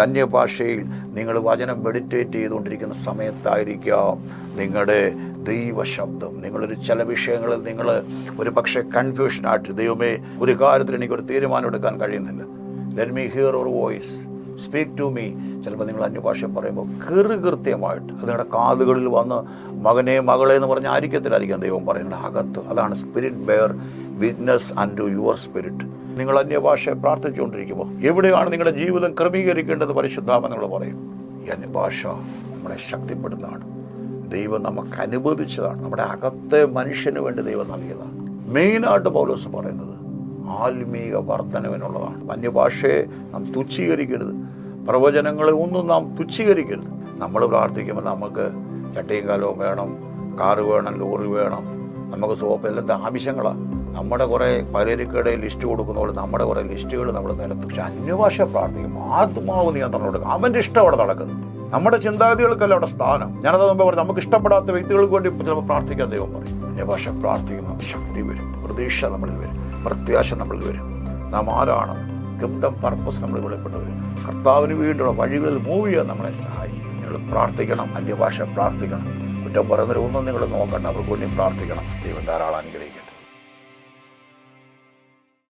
അന്യഭാഷയിൽ നിങ്ങൾ വചനം മെഡിറ്റേറ്റ് ചെയ്തുകൊണ്ടിരിക്കുന്ന സമയത്തായിരിക്കാം നിങ്ങളുടെ ദൈവശബ്ദം. നിങ്ങളൊരു ചില വിഷയങ്ങളിൽ നിങ്ങൾ ഒരു പക്ഷേ കൺഫ്യൂഷനായിട്ട് ദൈവമേ ഒരു കാര്യത്തിൽ എനിക്കൊരു തീരുമാനം എടുക്കാൻ കഴിയുന്നില്ല. Let me hear or voice speak to me ചിലപ്പോൾ നിങ്ങൾ അന്യഭാഷ പറയുമ്പോൾ കൃത്യമായിട്ട് അത് നിങ്ങളുടെ കാതുകളിൽ വന്ന് മകനെ മകളെ എന്ന് പറഞ്ഞ ആയിരിക്കത്തിലായിരിക്കാം ദൈവം പറയുന്നത്. അകത്ത്. അതാണ് spirit bear witness and to your spirit നിങ്ങൾ അന്യഭാഷയെ പ്രാർത്ഥിച്ചുകൊണ്ടിരിക്കുമ്പോൾ എവിടെയാണ് നിങ്ങളുടെ ജീവിതം ക്രമീകരിക്കേണ്ടത് പരിശുദ്ധാമ നിങ്ങൾ പറയും? ഈ അന്യഭാഷ നമ്മളെ ശക്തിപ്പെടുന്നതാണ്. ദൈവം നമുക്ക് അനുവദിച്ചതാണ്. നമ്മുടെ അകത്തെ മനുഷ്യന് വേണ്ടി ദൈവം നൽകിയതാണ്. മെയിനായിട്ട് പൗലോസ് പറയുന്നത് ആത്മീക വർധനവിനുള്ളതാണ്. അന്യഭാഷയെ നാം തുച്ഛീകരിക്കരുത്. പ്രവചനങ്ങളെ ഒന്നും നാം തുച്ഛീകരിക്കരുത്. നമ്മൾ പ്രാർത്ഥിക്കുമ്പോൾ നമുക്ക് ചട്ടിയും കാലവും വേണം കാറ് വേണം ലോറി വേണം നമുക്ക് സോപ്പ് എല്ലാം ആവശ്യങ്ങളാണ് നമ്മുടെ കുറേ പലരിക്കടെ ലിസ്റ്റ് കൊടുക്കുന്ന പോലെ നമ്മുടെ കുറേ ലിസ്റ്റുകൾ നമ്മൾ നിലത്ത് പക്ഷെ അന്യഭാഷ പ്രാർത്ഥിക്കും. ആത്മാവ് നിയന്ത്രണം കൊടുക്കും. അവന്റെ ഇഷ്ടം അവിടെ നടക്കുന്നു. നമ്മുടെ ചിന്താഗതികൾക്കല്ല അവിടെ സ്ഥാനം. ഞാനത് മുമ്പ് പറഞ്ഞു നമുക്ക് ഇഷ്ടപ്പെടാത്ത വ്യക്തികൾക്ക് വേണ്ടി ചിലപ്പോൾ പ്രാർത്ഥിക്കാൻ ദൈവം പറയും. അന്യഭാഷ പ്രാർത്ഥിക്കുന്ന ശക്തി വരും. പ്രതീക്ഷ നമ്മളിൽ വരും. പ്രത്യാശ നമ്മളിൽ വരും. നാം ആരാണ്? കിങ്ഡം പർപ്പസ് നമ്മൾ വെളിപ്പെട്ട് വരും കർത്താവിന് വേണ്ടിയുള്ള വഴികളിൽ മൂവ് ചെയ്യാൻ നമ്മളെ സഹായിക്കും. നിങ്ങൾ പ്രാർത്ഥിക്കണം. അന്യഭാഷ പ്രാർത്ഥിക്കണം. കുറ്റം ഒന്നും നിങ്ങൾ നോക്കണ്ട. അവർക്ക് വേണ്ടി പ്രാർത്ഥിക്കണം. ദൈവം ധാരാളം അനുഗ്രഹിക്കും